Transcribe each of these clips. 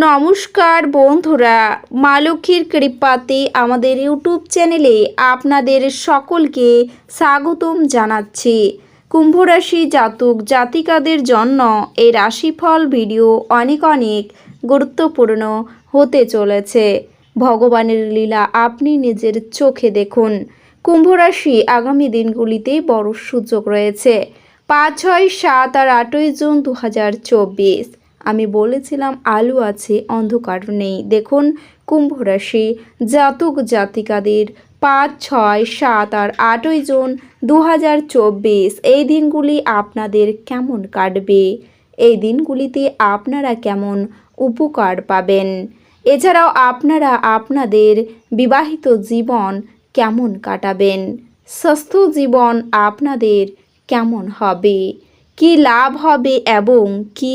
নমস্কার বন্ধুরা, মা লক্ষ্মীর কৃপাতে আমাদের ইউটিউব চ্যানেলে আপনাদের সকলকে স্বাগতম জানাচ্ছি। কুম্ভ রাশি জাতক জাতিকাদের জন্য এই রাশিফল ভিডিও অনেক অনেক গুরুত্বপূর্ণ হতে চলেছে। ভগবানের লীলা আপনি নিজের চোখে দেখুন। কুম্ভ রাশি আগামী দিনগুলিতে বড় সুযোগ রয়েছে। পাঁচ, ছয়, সাত আর আটই জুন দু হাজার চব্বিশ। আমি বলেছিলাম, আলো আছে, অন্ধকার নেই। দেখুন, কুম্ভ রাশি, জাতক জাতিকাদের পাঁচ, ছয়, সাত আর আটই জুন দু হাজার চব্বিশ। এই দিনগুলি আপনাদের কেমন কাটবে? এই দিনগুলিতে আপনারা কেমন উপকার পাবেন? এছাড়াও আপনারা আপনাদের বিবাহিত জীবন কেমন কাটাবেন? স্বাস্থ্য জীবন আপনাদের কেমন হবে? কি লাভ হবে এবং কি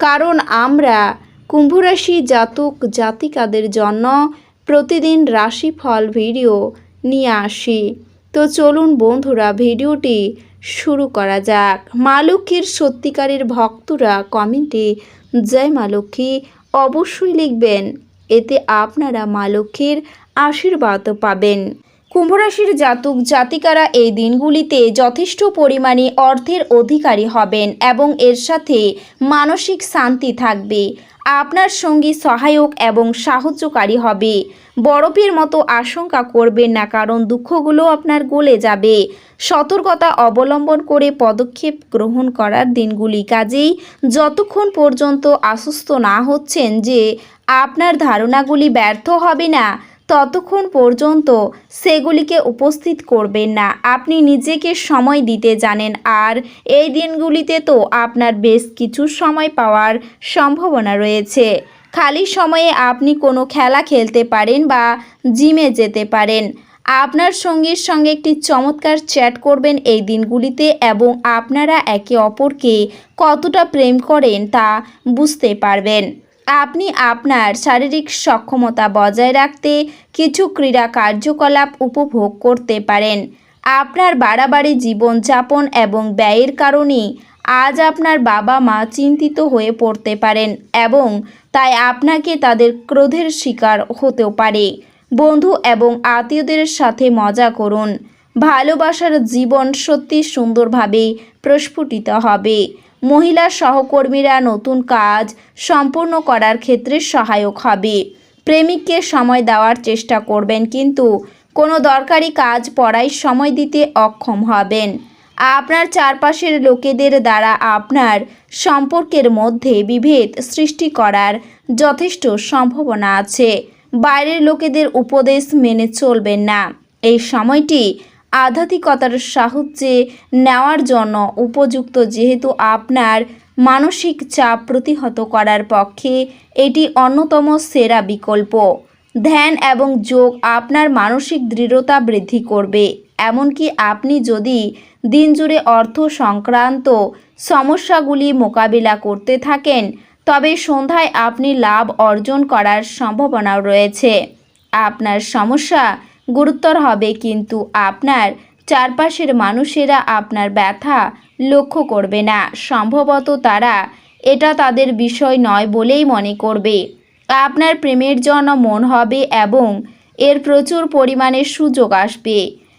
কারণ আমরা কুম্ভরাশি জাতক জাতিকাদের জন্য প্রতিদিন রাশিফল ভিডিও নিয়ে আসি। তো চলুন বন্ধুরা, ভিডিওটি শুরু করা যাক। মা লক্ষ্মীর সত্যিকারের ভক্তরা কমেন্টে জয় মা লক্ষ্মী অবশ্যই লিখবেন। এতে আপনারা মা লক্ষ্মীর আশীর্বাদ পাবেন। কুম্ভরাশির জাতক জাতিকারা এই দিনগুলিতে যথেষ্ট পরিমাণে অর্থের অধিকারী হবেন এবং এর সাথে মানসিক শান্তি থাকবে। আপনার সঙ্গী সহায়ক এবং সাহায্যকারী হবে। বরফের মতো আশঙ্কা করবেন না, কারণ দুঃখগুলো আপনার গলে যাবে। সতর্কতা অবলম্বন করে পদক্ষেপ গ্রহণ করার দিনগুলি কাজেই যতক্ষণ পর্যন্ত আশ্বস্ত না হচ্ছেন যে আপনার ধারণাগুলি ব্যর্থ হবে না ততক্ষণ পর্যন্ত সেগুলিকে উপস্থিত করবেন না। আপনি নিজেকে সময় দিতে জানেন, আর এই দিনগুলিতে তো আপনার বেশ কিছু সময় পাওয়ার সম্ভাবনা রয়েছে। খালি সময়ে আপনি কোনো খেলা খেলতে পারেন বা জিমে যেতে পারেন। আপনার সঙ্গীর সঙ্গে একটি চমৎকার চ্যাট করবেন এই দিনগুলিতে এবং আপনারা একে অপরকে কতটা প্রেম করেন তা বুঝতে পারবেন। আপনি আপনার শারীরিক সক্ষমতা বজায় রাখতে কিছু ক্রীড়া কার্যকলাপ উপভোগ করতে পারেন। আপনার বাড়াবাড়ি জীবনযাপন এবং ব্যয়ের কারণে আজ আপনার বাবা মা চিন্তিত হয়ে পড়তে পারেন এবং তাই আপনাকে তাদের ক্রোধের শিকার হতেও পারে। বন্ধু এবং আত্মীয়দের সাথে মজা করুন। ভালোবাসার জীবন সত্যি সুন্দরভাবে প্রস্ফুটিত হবে। মহিলা সহকর্মীরা নতুন কাজ সম্পূর্ণ করার ক্ষেত্রে সহায়ক হবে। প্রেমিককে সময় দেওয়ার চেষ্টা করবেন কিন্তু কোনো দরকারি কাজ পড়ায় সময় দিতে অক্ষম হবেন। আপনার চারপাশের লোকেদের দ্বারা আপনার সম্পর্কের মধ্যে বিভেদ সৃষ্টি করার যথেষ্ট সম্ভাবনা আছে। বাইরের লোকেদের উপদেশ মেনে চলবেন না। এই সময়টি আধ্যাত্মিকতার সাহায্যে নেওয়ার জন্য উপযুক্ত যেহেতু আপনার মানসিক চাপ প্রতিহত করার পক্ষে এটি অন্যতম সেরা বিকল্প। ধ্যান এবং যোগ আপনার মানসিক দৃঢ়তা বৃদ্ধি করবে। এমনকি আপনি যদি দিনজুড়ে অর্থ সংক্রান্ত সমস্যাগুলি মোকাবিলা করতে থাকেন, তবে সন্ধ্যায় আপনি লাভ অর্জন করার সম্ভাবনাও রয়েছে। আপনার সমস্যা গুরুতর হবে, কিন্তু আপনার চারপাশের মানুষেরা আপনার ব্যথা লক্ষ্য করবে না। সম্ভবত তারা এটা তাদের বিষয় নয় বলেই মনে করবে। আপনার প্রেমের জন্য মন হবে এবং এর প্রচুর পরিমাণে সুযোগ আসবে।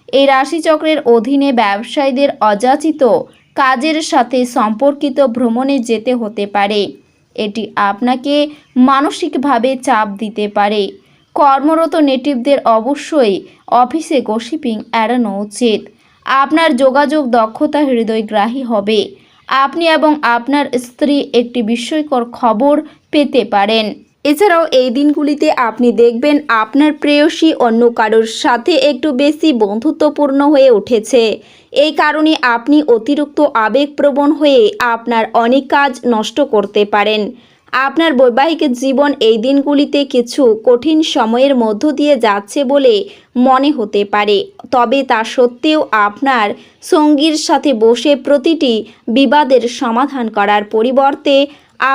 এই রাশিচক্রের অধীনে ব্যবসায়ীদের অযাচিত কাজের সাথে সম্পর্কিত ভ্রমণে যেতে হতে পারে। এটি আপনাকে মানসিকভাবে চাপ দিতে পারে। কর্মরত নেটিভদের অবশ্যই অফিসে গসিপিং এড়ানো উচিত। আপনার যোগাযোগ দক্ষতা হৃদয়গ্রাহী হবে। আপনি এবং আপনার স্ত্রী একটি বিস্ময়কর খবর পেতে পারেন। এছাড়াও এই দিনগুলিতে আপনি দেখবেন আপনার প্রেয়সী অন্য কারোর সাথে একটু বেশি বন্ধুত্বপূর্ণ হয়ে উঠেছে। এই কারণে আপনি অতিরিক্ত আবেগপ্রবণ হয়ে আপনার অনেক কাজ নষ্ট করতে পারেন। আপনার বৈবাহিক জীবন এই দিনগুলিতে কিছু কঠিন সময়ের মধ্য দিয়ে যাচ্ছে বলে মনে হতে পারে। তবে তা সত্ত্বেও আপনার সঙ্গীর সাথে বসে প্রতিটি বিবাদের সমাধান করার পরিবর্তে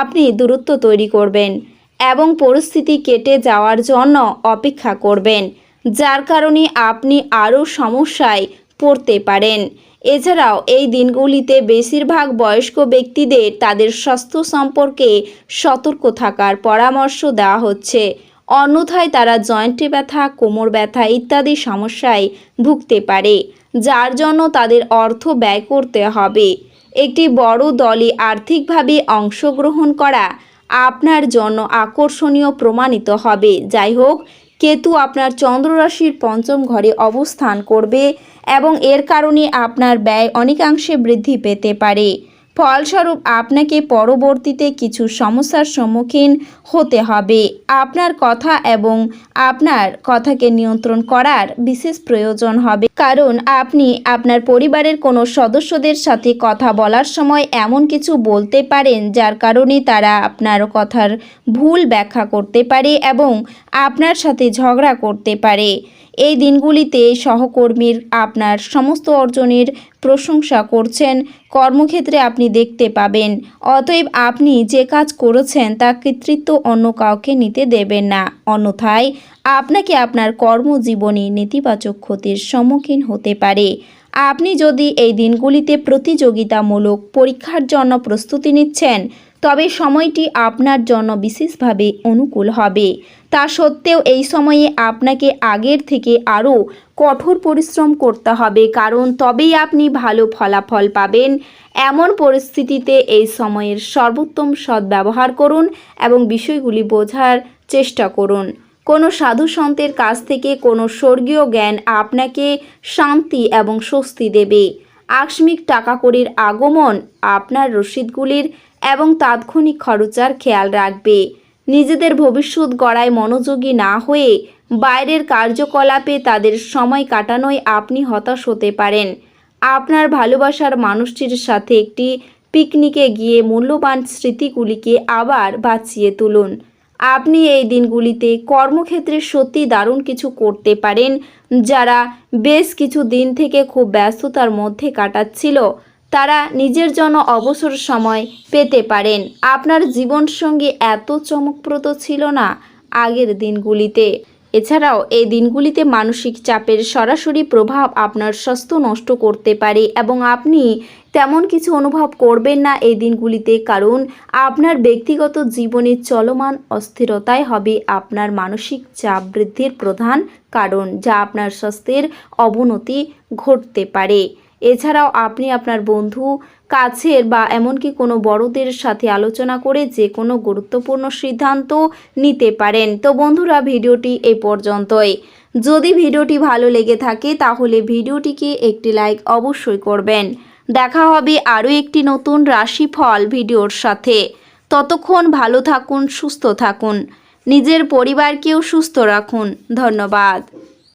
আপনি দূরত্ব তৈরি করবেন এবং পরিস্থিতি কেটে যাওয়ার জন্য অপেক্ষা করবেন, যার কারণে আপনি আরও সমস্যায় পড়তে পারেন। এছাড়াও এই দিনগুলিতে বেশিরভাগ বয়স্ক ব্যক্তিদের তাদের স্বাস্থ্য সম্পর্কে সতর্ক থাকার পরামর্শ দেওয়া হচ্ছে। অন্যথায় তারা জয়েন্টে ব্যথা, কোমর ব্যথা ইত্যাদি সমস্যায় ভুগতে পারে, যার জন্য তাদের অর্থ ব্যয় করতে হবে। একটি বড় দলে আর্থিকভাবে অংশগ্রহণ করা আপনার জন্য আকর্ষণীয় প্রমাণিত হবে। যাই হোক কেতু আপনার চন্দ্ররাশির পঞ্চম ঘরে অবস্থান করবে এবং এর কারণে আপনার ব্যয় অনেকাংশে বৃদ্ধি পেতে পারে। ফলস্বরূপ আপনাকে পরবর্তীতে কিছু সমস্যার সম্মুখীন হতে হবে। আপনার কথা এবং আপনার কথাকে নিয়ন্ত্রণ করার বিশেষ প্রয়োজন হবে। কারণ আপনি আপনার পরিবারের কোনো সদস্যদের সাথে কথা বলার সময় এমন কিছু বলতে পারেন যার কারণে তারা আপনার কথার ভুল ব্যাখ্যা করতে পারে এবং আপনার সাথে ঝগড়া করতে পারে। এই দিনগুলিতে সহকর্মীর আপনার সমস্ত অর্জনের প্রশংসা করছেন। কর্মক্ষেত্রে আপনি দেখতে পাবেন। অতএব আপনি যে কাজ করেছেন তা কৃতিত্ব অন্য কাউকে নিতে দেবেন না। অন্যথায় আপনাকে আপনার কর্মজীবনে নেতিবাচক ক্ষতির সম্মুখীন হতে পারে। আপনি যদি এই দিনগুলিতে প্রতিযোগিতামূলক পরীক্ষার জন্য প্রস্তুতি নিচ্ছেন তবে সময়টি আপনার জন্য বিশেষভাবে অনুকূল হবে। তা সত্ত্বেও এই সময়ে আপনাকে আগের থেকে আরও কঠোর পরিশ্রম করতে হবে, কারণ তবেই আপনি ভালো ফলাফল পাবেন। এমন পরিস্থিতিতে এই সময়ের সর্বোত্তম সদ্ব্যবহার করুন এবং বিষয়গুলি বোঝার চেষ্টা করুন। কোনো সাধু সন্তের কাছ থেকে কোনো স্বর্গীয় জ্ঞান আপনাকে শান্তি এবং স্বস্তি দেবে। আকস্মিক টাকা কড়ির আগমন আপনার রসিদগুলির এবং তাৎক্ষণিক খরচার খেয়াল রাখবে। নিজেদের ভবিষ্যৎ গড়ায় মনোযোগী না হয়ে বাইরের কার্যকলাপে তাদের সময় কাটানোয় আপনি হতাশ হতে পারেন। আপনার ভালোবাসার মানুষটির সাথে একটি পিকনিকে গিয়ে মূল্যবান স্মৃতিগুলিকে আবার বাঁচিয়ে তুলুন। আপনি এই দিনগুলিতে কর্মক্ষেত্রে সত্যি দারুণ কিছু করতে পারেন। যারা বেশ কিছু দিন থেকে খুব ব্যস্ততার মধ্যে কাটাচ্ছিল, তারা নিজের জন্য অবসর সময় পেতে পারেন। আপনার জীবনসঙ্গী এত চমকপ্রদ ছিল না আগের দিনগুলিতে। এছাড়াও এই দিনগুলিতে মানসিক চাপের সরাসরি প্রভাব আপনার স্বাস্থ্য নষ্ট করতে পারে এবং আপনি তেমন কিছু অনুভব করবেন না এই দিনগুলিতে কারণ আপনার ব্যক্তিগত জীবনে চলমান অস্থিরতাই হবে আপনার মানসিক চাপ বৃদ্ধির প্রধান কারণ যা আপনার স্বাস্থ্যের অবনতি ঘটতে পারে। এছাড়াও আপনি আপনার বন্ধু, কাছের বা এমনকি কোনো বড়দের সাথে আলোচনা করে যে কোনো গুরুত্বপূর্ণ সিদ্ধান্ত নিতে পারেন। তো বন্ধুরা, ভিডিওটি এ পর্যন্তই। যদি ভিডিওটি ভালো লেগে থাকে, তাহলে ভিডিওটিকে একটি লাইক অবশ্যই করবেন। দেখা হবে আরও একটি নতুন রাশিফল ভিডিওর সাথে। ততক্ষণ ভালো থাকুন, সুস্থ থাকুন। নিজের পরিবারকেও সুস্থ রাখুন। ধন্যবাদ।